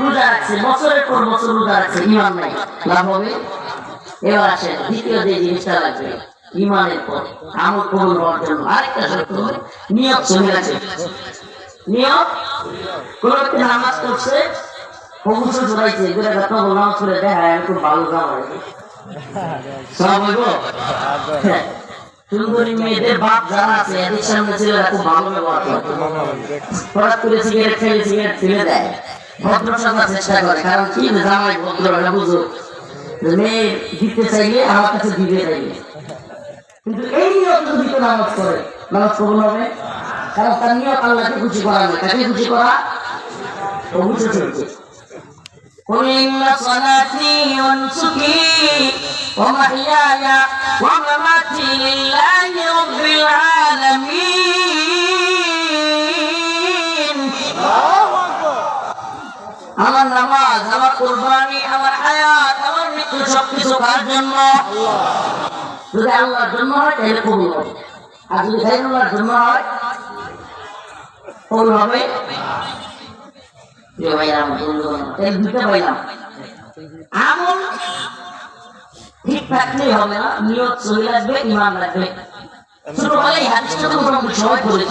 রোজা রাখছে, বছরের পর বছর রোজা রাখছে ইমান নাই। লাভ হবে? এবার আসেন, দ্বিতীয় যে জিনিসটা লাগবে ইমানের পর, আমল কবুল হওয়ার জন্য আরেকটা শর্ত নিয়ত সহি আছে নিয়ত? কোন ব্যক্তি নামাজ করছে অবশ্য জোড়াইছে এগুলো কথা বললাম করে দেখায় আমি খুব ভালো হয় সব হ্যাঁ। ছেলেরা খুব ভালো ব্যবহার করে সিগারেট খেলে, সিগারেট ফেলে দেয়। ভদ্র সাজার চেষ্টা করে কারণ কি যে জামাই ভদ্র এটা বুঝো যে মেয়ে দিতে চাইলে আমার কাছে দিবে চাইলে কিন্তু এই নিয়ত যদি কেউ নামাজ করে নামাজ কবুল হবে কারণ তার নিয়ত আল্লাহকে খুশি করা নয় তাকে খুশি করা অবশ্যই চলছে قل إن صلاتي ونسكي ومحياي ومماتي لله رب العالمين আমার নামাজ, আমার কোরবানি, আমার হায়াত, আমার মৃত্যু সবকিছু কার জন্য? যদি আল্লাহর জন্য হয়, তাহলে হবে। আর যদি খাইরুল্লাহর জন্য হয় হবে। না ইমান সবাই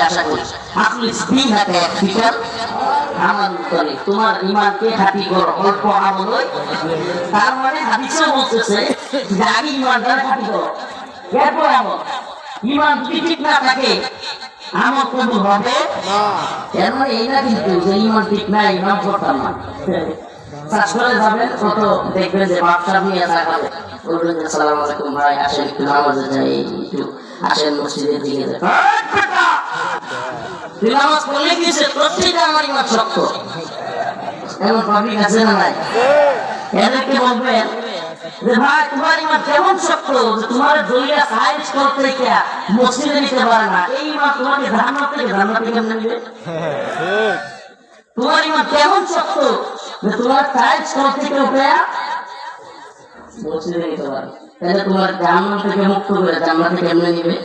আশা করি। আপনি স্ত্রী হাতে এক ফিটার আমল করে। তোমার ইমানকে খাটি করো অল্প আমল তার মানে হাদিসে বলতেছে যে আগে ইমানটা খাটি করো এরপর আমল। ইমান যদি ঠিক না থাকে, আমল কবুল হবে? এর মানে এই না কিন্তু যে ইমান ঠিক না ইমান করতাম না। দেখবেন যে বাপসা আলাইকুম ভাই, আসেন একটু নামাজে যাই একটু আসেন মসজিদের দিকে যাই তুই নামাজ পড়লে গিয়েছে প্রত্যেকটা আমার ইমান শক্ত। এমন পাবলিক আছে না নাই? এদেরকে বলবেন যে ভাই, তোমার ইমান কেমন শক্ত? যে তোমার দইয়া সাইজ করতে কে মসজিদে নিতে পারে না। এই ইমান তোমাকে জান্নাত থেকে জান্নাত থেকে কেমনে নিবে তোমার ইমান কেমন শক্ত? যে তোমার সাইজ করতে কেউ পেয়া মসজিদে নিতে পারে। তাহলে তোমার জান্নাত থেকে মুক্ত করে জান্নাত থেকে কেমনে নিবে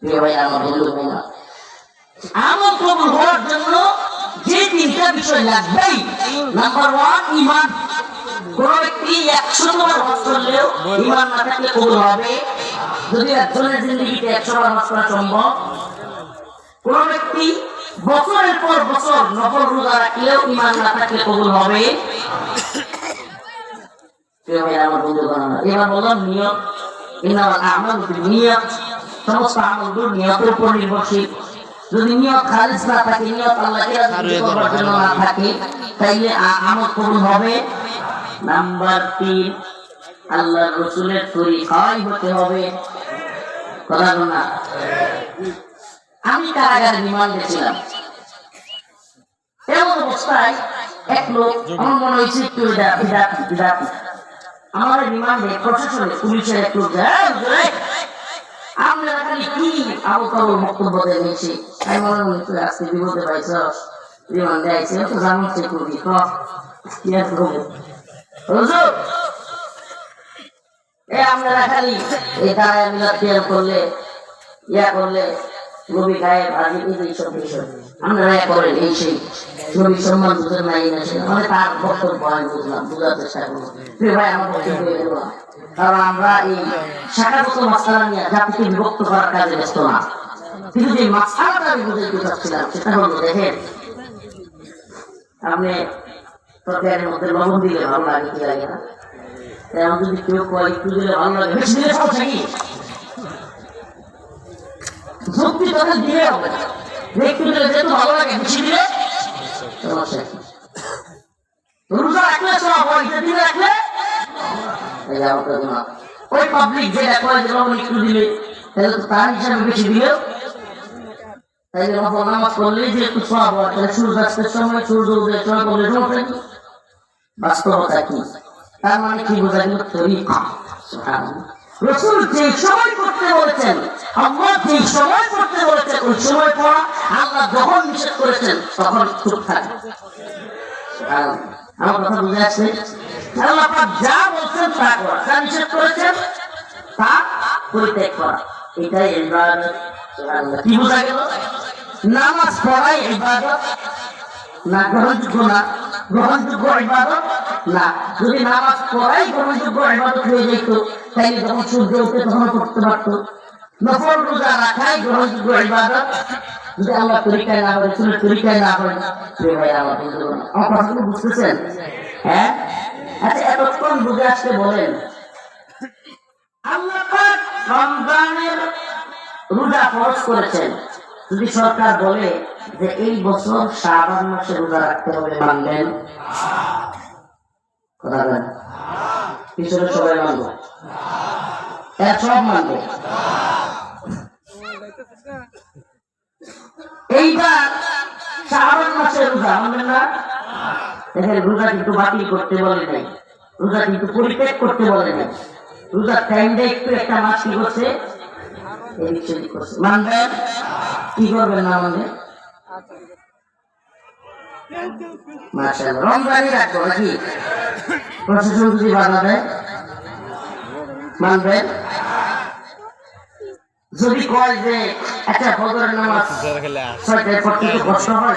প্রিয় ভাই, আমার বন্ধু ভাই আমল কবুল হওয়ার জন্য যে তিনটা বিষয় লাগবেই। নাম্বার ওয়ান ইমান কোন ব্যক্তি একশো হজ করলেও ইমান না থাকলে কবুল হবে। যদি একজনের জিন্দগিতে একশো হজ করা সম্ভব। কোন ব্যক্তি বছরের পর বছর নকল রোজা রাখলেও ইমান না থাকলে কবুল হবে। ইন্নামাল আমাল নিয়ত সমস্ত নিয়তের উপর নির্ভরশীল। যদি নিয়ত খালিস না থাকে নিয়ত আল্লাহকে রাজি করবার জন্য না থাকে। তাইলে আমল কবুল হবে। নাম্বার তিন আল্লাহ রসুলের হতে হবে। কথা না। আমি কারাগারে রিমান্ডে ছিলাম এমন অবস্থায় এক লোক আমার মনে হয়েছে একটু আমার রিমান্ডে প্রশাসনে পুলিশের এক লোক যায় "এই, হুজুরে, আমরা খালি কি আবু কাবুল বক্তব্য দিয়েছি? আমি মনে তুই আজকে বিপদে পাইছ। রিমান্ডে আইছে তো জানো সে করবি এ আপনারা খালি এই দাঁড়ায় মিলাদ করলে, ইয়া করলে গায়ে ভাবি বিষয় করেন এই সেই সম্মান নাই না তার বক্তব্য আমি বুঝলাম বুঝার চেষ্টা করব ভাই, আমার বক্তব্য। কারণ আমরা এই শাখাগত মাসালা নিয়ে জাতিকে বিভক্ত করার কাজে ব্যস্ত না। কিন্তু যে মাসালাটা আমি বুঝাইতে চাচ্ছিলাম, সেটা হলো দেখেন আপনি তরকারির মধ্যে লবণ দিলে ভালো লাগে, কি লাগে না? রোজা রাখলে সব দিলে রাখলে আমার কথা না। ওই পাবলিক যেটা কয় যে লবণ একটু দিলে, তাহলে তার হিসাবে মানে আমার কথা বুঝে আসছে? আল্লাহ পাক যা বলছেন নামাজ পড়াই যদি নামাজ পড়াই গ্রহণযোগ্য ইবাদত হয়ে যেত, তাইলে যখন সূর্য উঠে তখন করতে পারতো। নফল রোজা রাখাই গ্রহণযোগ্য ইবাদত। যদি আল্লাহ তরিকায় না চুলের তরিকায় না করে আমার বুঝতেছেন? হ্যাঁ? আচ্ছা এতক্ষণ বুঝে আসতে বলেন। রোজা করেছেন। যদি সরকার বলে যে এই বছর শাবান মাসে রোজা রাখতে হবে, মানবেন? এইবার শাবান মাসে রোজা মানবেন না? দেখেন রোজা কিন্তু বাতিল করতে বলে নাই। রোজা কিন্তু পরিত্যাগ করতে বলে নাই। রোজার টাইমটা একটু একটা মাস করছে কি করবেন না আমাদের? নাকি যদি যদি কয় যে আচ্ছা ফজরের নামাজ কষ্ট হয়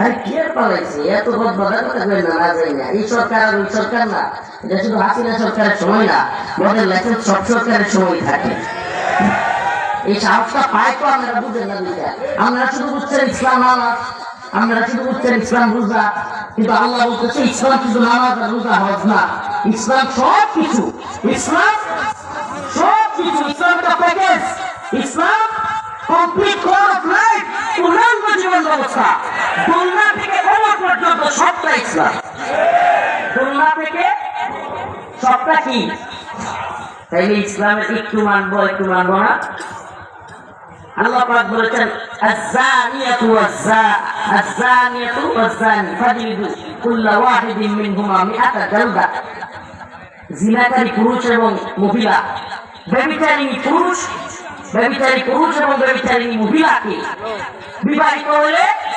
আরে কে পালাইছে এত বদবাদা কথা কই না যাই না এই সরকার আর ওই সরকার না। এটা শুধু হাসিনা সরকারের সময় না মদের লাইসেন্স সব সরকারের সময় থাকে। এই সাহসটা পায় তো আমরা বুঝেন না দুইটা। আমরা শুধু বুঝছেন ইসলাম নামাজ আমরা শুধু বুঝছেন ইসলাম রোজা। কিন্তু আল্লাহ বলতেছে, ইসলাম শুধু নামাজ আর রোজা হজ না। ইসলাম সব কিছু। ইসলাম সব কিছু। ইসলাম একটা প্যাকেজ ইসলাম কমপ্লিট কোর অফ লাইফ পূর্ণাঙ্গ জীবন ব্যবস্থা দোলনা থেকে ওমর পর্যন্ত সবটা ইসলাম দোলনা থেকে সবটা কি? তাইলে ইসলামের একটু মানবো একটু মানবো না? আল্লাহ পাক বলেছেন, আজ-জানিয়াতু ওয়াজ-জা, আজ-জানিয়াতু ওয়াজ-জানি ফাজলিদু কুল্লা ওয়াহিদিন মিনহুমা মিআতা জালদা। জিনাকারী পুরুষ এবং মহিলা ব্যভিচারিণী পুরুষ, ব্যভিচারী পুরুষ এবং ব্যভিচারিণী মহিলাকে বিবাহিত হলে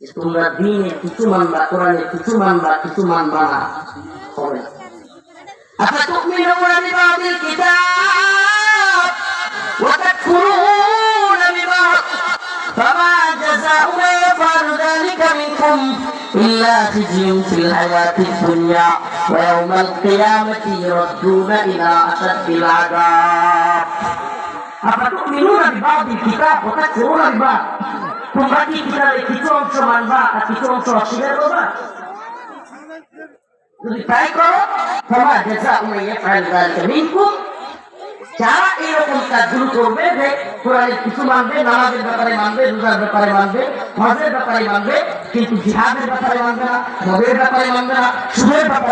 তোমরা দিনে কিছু মানবা কোরআনে কিছু মানবা কিছু মানবা না। হবে আচ্ছা তুমি নবরানি বাবিল কিতাব ওয়া তাকফুরুন বিমা ফামা জাযাউ ইয়াফালু যালিকা মিনকুম ইল্লা খিজিয়ুন দুনিয়া ওয়া ইয়াউমাল কিয়ামাতি ইরদ্দুনা তোমরা কি কিতাবে কিছু অংশ মানবা আর কিছু অংশ অস্বীকার করবা? যদি তাই করো, তোমার জেসা উমাইয়া ফাইল যালিকা মিনকুম যারা এরকম কাজগুলো করবে যে কোরআনের কিছু মানবে, নামাজের ব্যাপারে মানবে, রোজার ব্যাপারে মানবে, হজের ব্যাপারে মানবে, কিন্তু জিহাদের ব্যাপারে মানবে না মদের ব্যাপারে মানবে না, সুদের ব্যাপারে